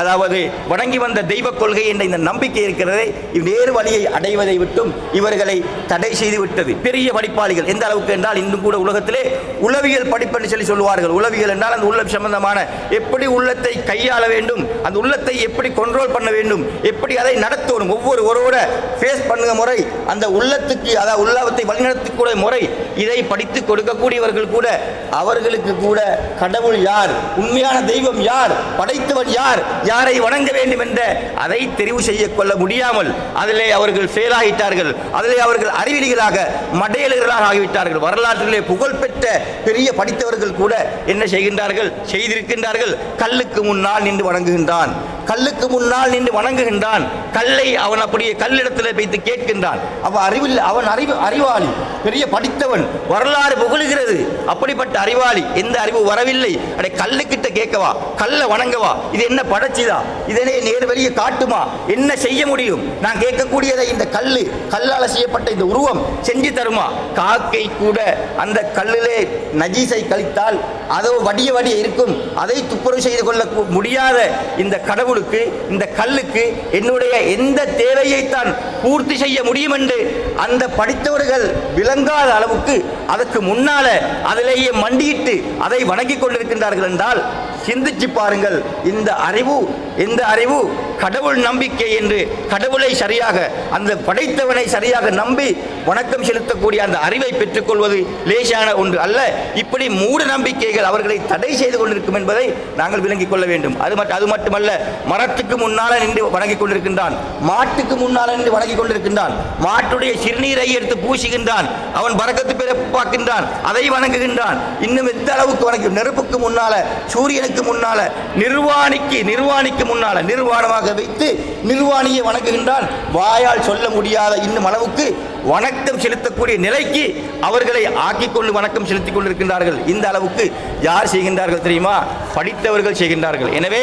அதாவது வணங்கி வந்த தெய்வ கொள்கை என்ற இந்த நம்பிக்கை இருக்கிறதே நேரு வழியை அடைவதை விட்டும் இவர்களை தடை செய்து விட்டது. பெரிய படிப்பாளிகள் எந்த அளவுக்கு என்றால் இன்னும் கூட உலகத்திலே உளவியல் படிப்பு என்று சொல்லி சொல்லுவார்கள். உளவியல் என்றால் அந்த உள்ள சம்பந்தமான எப்படி உள்ளத்தை கையாள வேண்டும். அந்த உள்ளத்தை எப்படி கண்ட்ரோல் பண்ண வேண்டும்? எப்படி அதை நடத்தணும்? ஒவ்வொரு ஒருவரோட ஃபேஸ் பண்ணுங்க முறை அந்த உள்ளத்துக்கு அதாவது உள்ளத்தை வழிநடத்தக்கூடிய முறை இதை படித்து கொடுக்கக்கூடியவர்கள் கூட அவர்களுக்கு கூட கடவுள் யார்? உண்மையான தெய்வம் யார்? படைத்தவன் யார்? யாரை வணங்க வேண்டும் என்ற அதை தெரிவு செய்ய கொள்ள முடியாமல் அதிலே அவர்கள் செயலாகிட்டார்கள் அதிலே அவர்கள் அறிவிலிகளாக மடையல்களாக ஆகிவிட்டார்கள். வரலாற்றிலே புகழ்பெற்ற பெரிய படித்தவர்கள் கூட என்ன செய்கின்றார்கள்? செய்திருக்கின்றார்கள். கல்லுக்கு முன்னால் நின்று வணங்குகின்றான். கல்லுக்கு முன்னால் நின்று வணங்குகின்றான். கல்லை அவன் அப்படியே கல்லிடத்தில் வைத்து கேட்கின்றான். அவன் அறிவில் அவன் அறிவு அறிவாளி. பெரிய படித்தவன். வரலாறு புகழுகிறது. அப்படிப்பட்ட அறிவாளி எந்த அறிவு வரவில்லை. அடே கல்லுக்கிட்ட கேட்கவா? கல்லை வணங்கவா? இது என்ன படைச்சுதா இதனை நேர் வெளியே காட்டுமா? என்ன செய்ய முடியும்? நான் கேட்கக்கூடியதை இந்த கல்லு கல்லால் செய்யப்பட்ட இந்த உருவம் செஞ்சு தருமா? காக்கை கூட அந்த கல்லிலே நஜீசை கழித்தால் அதோ வடிய வடிய இருக்கும். அதை துப்புரவு செய்து கொள்ள முடியாத இந்த கடவுளுக்கு இந்த கல்லுக்கு என்னுடைய எந்த தேவையைத்தான் பூர்த்தி செய்ய முடியும் என்று அந்த படித்தவர்கள் விளங்காத அளவுக்கு அதற்கு முன்னால அதிலேயே மண்டியிட்டு அதை வணங்கிக் கொண்டிருக்கின்றார்கள் என்றால் சிந்திச்சு பாருங்கள். இந்த அறிவு இந்த அறிவு கடவுள் நம்பிக்கை என்று கடவுளை சரியாக அந்த படைத்தவனை சரியாக நம்பி வணக்கம் செலுத்தக்கூடிய அந்த அறிவை பெற்றுக்கொள்வது லேசான ஒன்று அல்ல. இப்படி மூட நம்பிக்கைகள் அவர்களை தடை செய்து கொண்டிருக்கும் என்பதை நாங்கள் விளங்கிக் கொள்ள வேண்டும். அது மட்டும் அது மட்டுமல்ல மரத்துக்கு முன்னால நின்று வணங்கிக் கொண்டிருக்கின்றான். மாட்டுக்கு முன்னால நின்று வணங்கிக் கொண்டிருக்கின்றான். மாட்டுடைய சிறுநீரை எடுத்து பூசுகின்றான். அவன் பறக்கத்து பிறப்பாக்கின்றான் அதை வணங்குகின்றான். இன்னும் எந்த அளவுக்கு வணங்கும்? நெருப்புக்கு முன்னால சூரியனுக்கு முன்னால நிர்வாணிக்கு நிர்வாணிக்கு முன்னால நிர்வாணமாக வைத்து நிர்வாணியை வணங்குகின்றான். வாயால் சொல்ல முடியாத இன்னும் அளவுக்கு வணக்கம் செலுத்தக்கூடிய நிலைக்கு அவர்களை ஆக்கிக் கொண்டு வணக்கம் செலுத்திக் கொண்டிருக்கின்றார்கள். இந்த அளவுக்கு யார் செய்கின்றார்கள் தெரியுமா? படித்தவர்கள் செய்கின்றார்கள். எனவே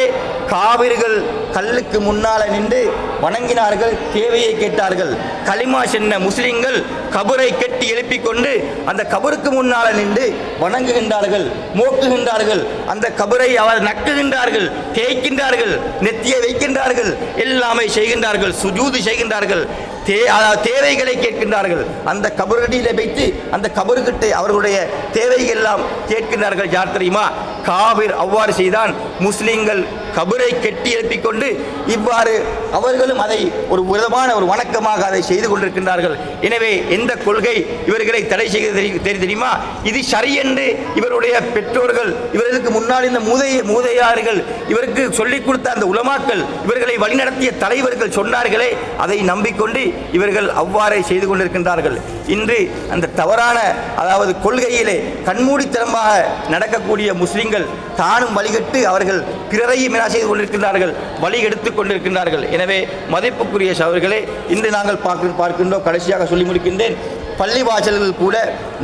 காவிர்கள் கல்லுக்கு முன்னால் நின்று வணங்கினார்கள் தேவையை கேட்டார்கள். களிமா சென்ன முஸ்லிம்கள் கபரை கட்டி எழுப்பிக் கொண்டு அந்த கபருக்கு முன்னால் நின்று வணங்குகின்றார்கள் மோக்குகின்றார்கள். அந்த கபரை அவர் நக்குகின்றார்கள் தேய்க்கின்றார்கள் நெத்தியை வைக்கின்றார்கள். எல்லாமே செய்கின்றார்கள் சுஜூது செய்கின்றார்கள். தே தேவைகளை கேட்கின்றார்கள். அந்த கபருகடியில் வைத்து அந்த கபருக்கிட்ட அவர்களுடைய தேவைகள் எல்லாம் கேட்கின்றார்கள் யார் தெரியுமா? காவிர் அவ்வாறு செய்தான். முஸ்லீம்கள் கபரை கட்டி எழுப்பிக் கொண்டு இவ்வாறு அவர்களும் அதை ஒரு விதமான ஒரு வணக்கமாக அதை செய்து கொண்டிருக்கின்றார்கள். எனவே எந்த கொள்கை இவர்களை தடை செய்து தெரி- தெரியுமா? இது சரியென்று இவருடைய பெற்றோர்கள் இவர்களுக்கு முன்னால் இந்த மூதைய மூதையார்கள் இவருக்கு சொல்லிக் கொடுத்த அந்த உலமாக்கள் இவர்களை வழிநடத்திய தலைவர்கள் சொன்னார்களே அதை நம்பிக்கொண்டு இவர்கள் அவ்வாறே செய்து கொண்டிருக்கின்றார்கள். இன்று அந்த தவறான அதாவது கொள்கையிலே கண்மூடித்தனமாக நடக்கக்கூடிய முஸ்லிம்கள் தானும் வழிகட்டு அவர்கள் பிறரையும் என்ன செய்து கொண்டிருக்கின்றார்கள் வழி எடுத்துக் கொண்டிருக்கின்றார்கள். எனவே மதிப்புக்குரிய சவர்களே இன்று நாங்கள் பார்க்க பார்க்கின்றோம். கடைசியாக சொல்லி முடிக்கின்றேன். பள்ளிவாசல்கள் கூட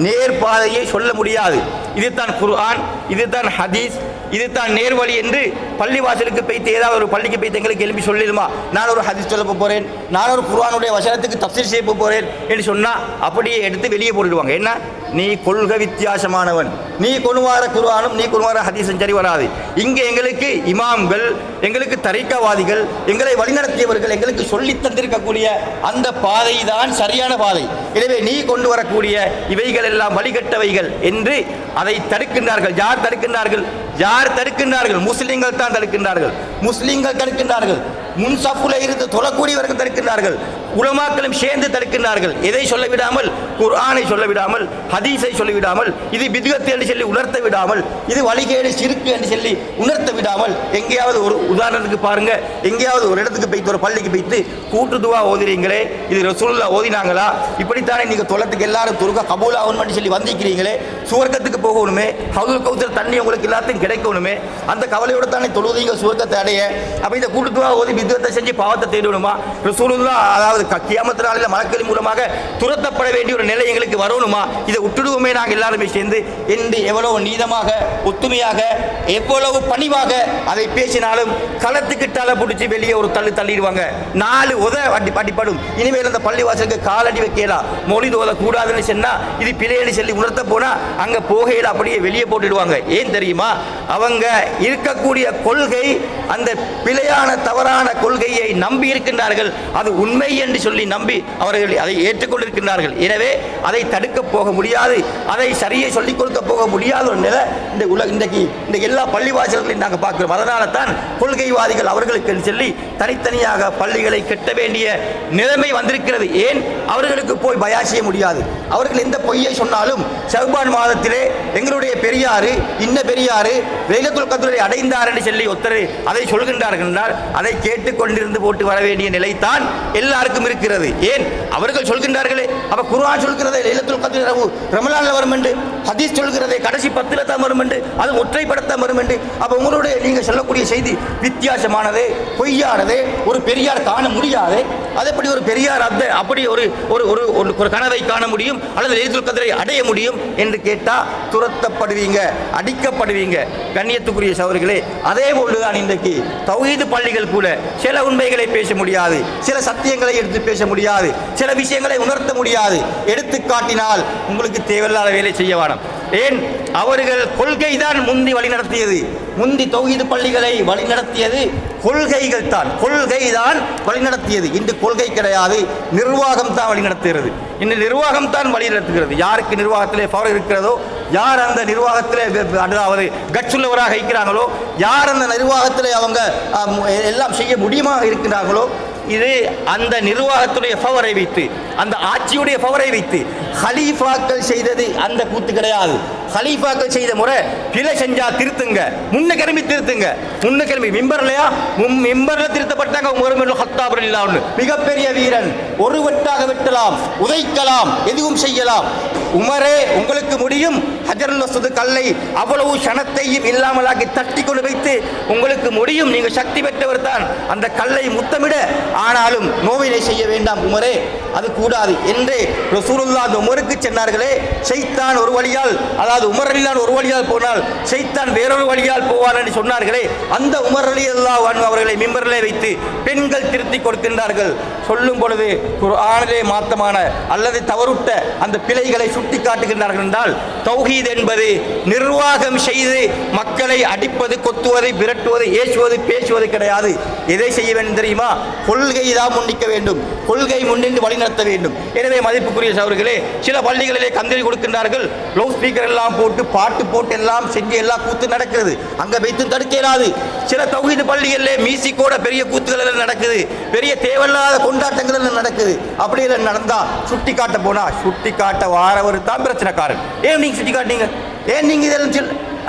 நேர்பாதையை சொல்ல முடியாது. இதுதான் குர்ஆன் இதுதான் ஹதீஸ் இதுதான் நேர்வழி என்று பள்ளிவாசலுக்கு போய்த்து ஏதாவது ஒரு பள்ளிக்கு போய்த்து எங்களுக்கு எழுப்பி சொல்லிடுமா? நான் ஒரு ஹதீஸ் சொல்ல போகிறேன் நான் ஒரு குர்ஆனுடைய வசனத்துக்கு தப்சீர் செய்ய போகிறேன் என்று சொன்னால் அப்படியே எடுத்து வெளியே போட்டுடுவாங்க. என்ன? நீ கொள்கை வித்தியாசமானவன். நீ கொண்டுவார குர்ஆனும் நீ கொண்டுவார ஹதீஸும் சரி வராது. இங்கே எங்களுக்கு இமாம்கள் எங்களுக்கு தரைக்கவாதிகள் எங்களை வழிநடத்தியவர்கள் எங்களுக்கு சொல்லித் தந்திருக்கக்கூடிய அந்த பாதை தான் சரியான பாதை. எனவே நீ கொண்டு வரக்கூடிய இவைகள் எல்லாம் வழிகட்டவைகள் என்று அதை தடுக்கின்றார்கள். யார் தடுக்கின்றார்கள்? யார் தடுக்கின்றார்கள்? முஸ்லிம்கள் தான் தடுக்கின்றார்கள். முஸ்லிம்கள் தடுக்கின்றார்கள். முன்சப்புல இருந்து தொழக்கூடியவர்கள் தடுக்கின்றார்கள். உலமாக்களும் சேர்ந்து தடுக்கின்றார்கள். எதை சொல்ல விடாமல் குர்ஆனை சொல்ல விடாமல் ஹதீஸை சொல்ல விடாமல் இது பிதுகத்து என்று சொல்லி உணர்த்த விடாமல் இது வழிகேடு சிறுக்கு என்று சொல்லி உணர்த்த விடாமல் எங்கேயாவது ஒரு உதாரணத்துக்கு பாருங்க. எங்கேயாவது ஒரு இடத்துக்கு போய்த்து ஒரு பள்ளிக்கு போய்த்து கூட்டுதுவா ஓதுறீங்களே இது ரசூலுல்லா ஓதினாங்களா? இப்படித்தானே நீங்க தொலைத்துக்கு எல்லாரும் துருக்கா கபூலா ஒன்று சொல்லி வந்திருக்கிறீங்களே? சுவர்க்கத்துக்கு போகணுமே? ஹவுல் கௌசல் தண்ணி உங்களுக்கு எல்லாத்தையும் கிடைக்கணுமே? அந்த கவலையோட தானே தொழுவீங்க சுவர்க்கத்தை அடைய? அப்ப இந்த கூட்டுதுவா ஓதி பிதுகத்தை செஞ்சு பாவத்தை தேடணுமா? ரசூலுல்லா அதாவது அதாவது க- கியாமத்து நாளில் மலக்களின் மூலமாக துரத்தப்பட வேண்டிய ஒரு நிலை எங்களுக்கு வரணுமா? இதை விட்டுடுவோமே நாங்கள் எல்லாருமே சேர்ந்து. என்று எவ்வளவு நீதமாக ஒத்துமையாக எவ்வளவு பணிவாக அதை பேசினாலும் களத்துக்கு தலை பிடிச்சி வெளியே ஒரு தள்ளு தள்ளிடுவாங்க. நாலு உத அடி அடிப்படும் இனிமேல் அந்த பள்ளிவாசலுக்கு காலடி வைக்கலாம் மொழி ஓத கூடாதுன்னு சொன்னா இது பிழைன்னு சொல்லி உணர்த்த போனா அங்க போகையில் அப்படியே வெளியே போட்டுடுவாங்க. ஏன் தெரியுமா? அவங்க இருக்கக்கூடிய கொள்கை அந்த பிழையான தவறான கொள்கையை நம்பி இருக்கின்றார்கள். அது உண்மை என்று சொல்லி நம்பி அவர்கள் அதை ஏற்றுக்கொண்டிருக்கின்றார்கள். எனவே அதை தடுக்க போக முடியாது. அதை சரியை சொல்லிக் கொடுக்க போக முடியாத ஒரு நிலை இந்த உலக இன்றைக்கு இந்த எல்லா பள்ளிவாசல்களையும் நாங்கள் பார்க்கிறோம். அதனால தான் கொள்கைவாதிகள் அவர்களுக்கு சொல்லி தனித்தனியாக பள்ளிகளை கெட்ட வேண்டிய நிலைமை வந்திருக்கிறது. ஏன்? அவர்களுக்கு போய் பயா செய்ய முடியாது. அவர்கள் எந்த பொய்யை சொன்னாலும் செவ்வான் மாதத்திலே எங்களுடைய பெரியாரு இன்ன பெரியாரு வேலத்துல் கத்துரை அடைந்தார் என்று சொல்லி ஒருத்தர் அதை சொல்கின்றார்கள் என்றால் அதை கேட்டு கேட்டுக்கொண்டிருந்து போட்டு வர வேண்டிய நிலைத்தான் எல்லாருக்கும் இருக்கிறது. ஏன்? அவர்கள் சொல்கின்றார்களே அப்ப குர்ஆன் சொல்கிறதே லைலத்துல் கதிர் இரவு ரமலான்ல வரும் என்று ஹதீஸ் சொல்கிறதே கடைசி பத்துல தான் வரும் என்று அது ஒற்றைப்படத்தான் வரும் என்று அப்ப உங்களுடைய நீங்க சொல்லக்கூடிய செய்தி வித்தியாசமானதே பொய்யானதே ஒரு பெரியார் காண முடியாதே அது எப்படி ஒரு பெரியார் அந்த அப்படி ஒரு ஒரு ஒரு ஒரு- ஒரு கனவை காண முடியும் அல்லது லைலத்துல் கதிரை அடைய முடியும் என்று கேட்டா துரத்தப்படுவீங்க அடிக்கப்படுவீங்க. கண்ணியத்துக்குரிய சவர்களே அதே போன்றுதான் இன்றைக்கு தௌஹீது பள்ளிகள் கூட சில உண்மைகளை பேச முடியாது சில சத்தியங்களை எடுத்து பேச முடியாது சில விஷயங்களை உணர்த்த முடியாது. எடுத்து காட்டினால் உங்களுக்கு தேவையில்லாத வேலை செய்ய வேணும் ஏன்? அவர்கள் கொள்கை தான் முந்தி வழிநடத்தியது முந்தி தொகுதி பள்ளிகளை வழிநடத்தியது கொள்கைகள் தான் கொள்கை தான் வழிநடத்தியது. இன்று கொள்கை கிடையாது. நிர்வாகம் தான் வழிநடத்துகிறது. இன்று நிர்வாகம் தான் வழிநடத்துகிறது. யாருக்கு நிர்வாகத்திலே பவர் இருக்கிறதோ யார் அந்த நிர்வாகத்திலே அதாவது கட்சுள்ளவராக இருக்கிறாங்களோ யார் அந்த நிர்வாகத்திலே அவங்க எல்லாம் செய்ய முடியுமாக இருக்கிறார்களோ இது அந்த நிர்வாகத்துடைய பவரை வைத்து அந்த ஆட்சியுடைய பவரை வைத்து ஹலீஃபாக்கள் செய்தது அந்த கூத்து கிடையாது. ஹலீஃபாக்கள் செய்த முறை பிழை செஞ்சா திருத்துங்க முன்ன கிளம்பி திருத்துங்க. முன்ன கிளம்பி மிம்பர்லையா மிம்பர்ல திருத்தப்பட்டாங்க உமர் ஹத்தாப் ரலியல்லாஹு மிகப்பெரிய வீரன். ஒரு வெட்டாக வெட்டலாம் உதைக்கலாம் எதுவும் செய்யலாம். உமரே உங்களுக்கு முடியும். ஹஜருல் வசது கல்லை அவ்வளவு சனத்தையும் இல்லாமலாக்கி தட்டி கொண்டு வைத்து உங்களுக்கு முடியும். நீங்க சக்தி பெற்றவர் தான். அந்த கல்லை முத்தமிட. ஆனாலும் நோவினை செய்ய வேண்டாம் உமரே. அது கூடாது. என்று ரசூலுல்லாஹ் அந்த உமருக்கு சொன்னார்களே செய்தான் ஒரு வழியால் அதாவது அதாவது உமர் அலிலான் ஒரு வழியால் போனால் சைத்தான் வேறொரு வழியால் போவான் என்று சொன்னார்களே அந்த உமர் அலி அல்லாஹ் அவர்களை மிம்பரிலே வைத்து பெண்கள் திருத்தி கொடுக்கின்றார்கள். சொல்லும் பொழுது குர்ஆனிலே மாத்தமான அல்லது தவறுட்ட அந்த பிழைகளை சுட்டி காட்டுகின்றார்கள் என்றால் தௌஹீத் என்பது நிர்வாகம் செய்து மக்களை அடிப்பது கொத்துவது விரட்டுவது ஏசுவது பேசுவது கிடையாது. எதை செய்ய வேண்டும் தெரியுமா? கொள்கை தான் முன்னிக்க வேண்டும். கொள்கை முன்னின்று வழிநடத்த வேண்டும். எனவே மதிப்புக்குரிய சவர்களே சில பள்ளிகளிலே கந்தரி கொடுக்கின்றார்கள். லவுட் ஸ்பீக்கர் எல்லாம் போட்டு பாட்டு போட்டு எல்லாம் செஞ்சு எல்லாம் கூத்து நடக்கிறது. அங்க வைத்து தடுக்க இயலாது. சில தௌஹீது பள்ளிகளிலே மியூசிக்கோட பெரிய கூத்துகள் எல்லாம் நடக்குது. பெரிய தேவையில்லாத கொண்டாட்டங்கள் எல்லாம் நடக்குது. அப்படி எல்லாம் நடந்தா சுட்டி காட்ட போனா சுட்டி காட்ட வாரவர் தான் பிரச்சனைக்காரன். ஏன் நீங்க சுட்டி காட்டினீங்க ஏன் நீங்க இதெல்லாம்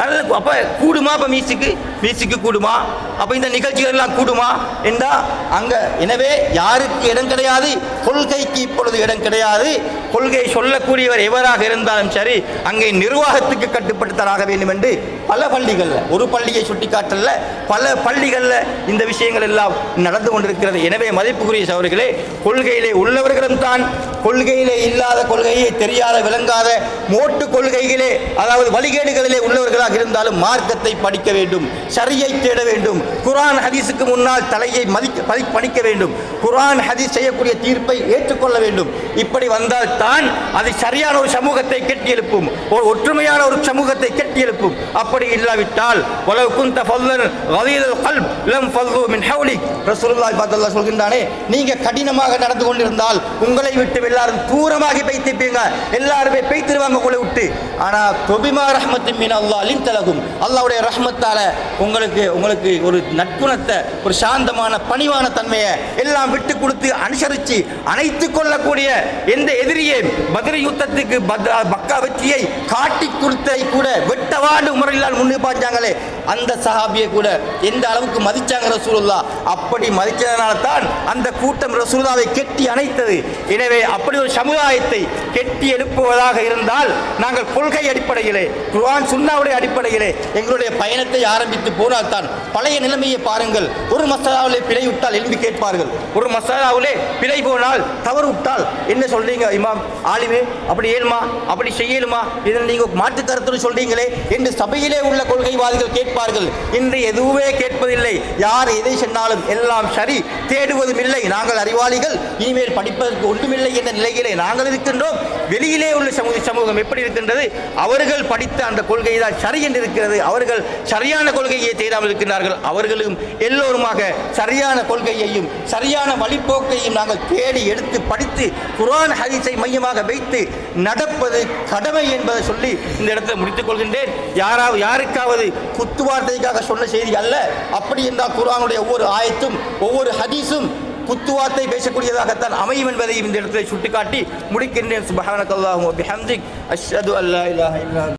அதனால் அப்போ கூடுமா? அப்போ மியூசிக்கு மியூசிக்கு கூடுமா? அப்போ இந்த நிகழ்ச்சிகள்லாம் கூடுமா? என்றால் அங்கே எனவே யாருக்கு இடம் கிடையாது? கொள்கைக்கு இப்பொழுது இடம் கிடையாது. கொள்கை சொல்லக்கூடியவர் எவராக இருந்தாலும் சரி அங்கே நிர்வாகத்துக்கு கட்டுப்படுத்தலாக வேண்டும் என்று பல பள்ளிகளில் ஒரு பள்ளியை சுட்டிக்காட்டல பல பள்ளிகளில் இந்த விஷயங்கள் எல்லாம் நடந்து கொண்டிருக்கிறது. எனவே மதிப்புக்குரிய சவர்களே கொள்கையிலே உள்ளவர்களும் தான். கொள்கையிலே இல்லாத கொள்கையை தெரியாத விளங்காத மோட்டு கொள்கைகளே அதாவது வழிகேடுகளிலே உள்ளவர்களாக இருந்தாலும் மார்க்கத்தை படிக்க வேண்டும் சரியை தேட வேண்டும். குரான் ஹதீஸுக்கு முன்னால் தலையை மதிக்க பதி- பணிக்க வேண்டும். குர்ஆன் ஹதீஸ் செய்யக்கூடிய தீர்ப்பை ஏற்றுக்கொள்ள வேண்டும். இப்படி வந்தால் தான் அது சரியான ஒரு சமூகத்தை கட்டி எழுப்பும் ஒரு ஒற்றுமையான ஒரு சமூகத்தை கட்டி எழுப்பும் அப்படி இல்லாவிட்டால் உலக குந்த ஃபல்லன் கலீதல் கல்ப் லம் ஃபல்லு மின் ஹவுலி ரசூலுல்லாஹி ஸல்லல்லாஹு சொல்கின்றானே நீங்க கடினமாக நடந்து கொண்டிருந்தால் உங்களை விட்டு எல்லாரும் தூரமாகி பைத்திப்பீங்க எல்லாருமே பெய்த்திருவாங்க உங்களை விட்டு. ஆனா தொபிமா ரஹ்மத்தின் மீன் அல்லா அலின் தலகும் அல்லாவுடைய ரஹ்மத்தால உங்களுக்கு உங்களுக்கு ஒரு நற்குணத்தை ஒரு சாந்தமான பணிவான தன்மையை எல்லாம் விட்டு கொடுத்து அனுசரித்து அணைத்து கொள்ளக்கூடிய எந்த எதிரியே பதில் யுத்தத்துக்கு பத்ரா வெற்றியை காட்டி கொடுத்ததை கூட வெட்டவாண்டு முறையில் முன்னு முன்னிப்பாச்சாங்களே அந்த சஹாபியை கூட எந்த அளவுக்கு மதிச்சாங்க ரசூலுல்லா? அப்படி மதிச்சதனால தான் அந்த கூட்டம் ரசூலுல்லாவை கெட்டி அணைத்தது. எனவே அப்படி ஒரு சமுதாயத்தை கெட்டி எழுப்புவதாக இருந்தால் நாங்கள் கொள்கை அடிப்படையிலே குர்ஆன் சுண்ணாவுடைய அடிப்படையிலே எங்களுடைய பயணத்தை ஆரம்பித்து போனால் தான் பழைய நிலைமையை பாருங்கள். ஒரு மசாலாவிலே பிழை விட்டால் எழுப்பி கேட்பார்கள். ஒரு மசாலாவிலே பிழை போனால் தவறு விட்டால் என்ன சொல்றீங்க இமாம்? ஆலிமே அப்படி ஏழுமா? அப்படி செய்யலுமா? இதில் நீங்கள் மாற்று கருத்து சொல்றீங்களே என்று சபையிலே உள்ள கொள்கைவாதிகள் கேட்பார்கள். இன்று எதுவுமே கேட்பதில்லை. யார் எதை சொன்னாலும் எல்லாம் சரி தேடுவதும் இல்லை. நாங்கள் அறிவாளிகள் இனிமேல் படிப்பதற்கு ஒன்றுமில்லை என்ற நிலையிலே நாங்கள் இருக்கின்றோம். வெளியிலே உள்ள சமூக சமூகம் எப்படி இருக்கின்றது? அவர்கள் படித்த அந்த கொள்கை தான் சரி என்று இருக்கிறது. அவர்கள் சரியான கொள்கையை தேடாமல் இருக்கின்றார்கள். அவர்களும் எல்லோருமாக சரியான கொள்கையையும் சரியான வழிபோக்கையும் நாங்கள் தேடி எடுத்து படித்து குரான் ஹதீஸை மையமாக வைத்து நடப்பது கடமை என்பதை சொல்லி இந்த இடத்தை முடித்துக் கொள்கின்றேன். யாராவது யாருக்காவது குத்துவார்த்தைக்காக சொன்ன செய்தி அல்ல. அப்படி என்றால் குரானுடைய ஒவ்வொரு ஆயத்தும் ஒவ்வொரு ஹதீஸும் குத்துவார்த்தை பேசக்கூடியதாகத்தான் அமையும் என்பதை இந்த இடத்தை சுட்டிக்காட்டி முடிக்கின்றேன். சுபஹானக்கல்லாஹும் வபிஹம்திக். அஷ்ஹது அல்லா இலாஹ இல்லா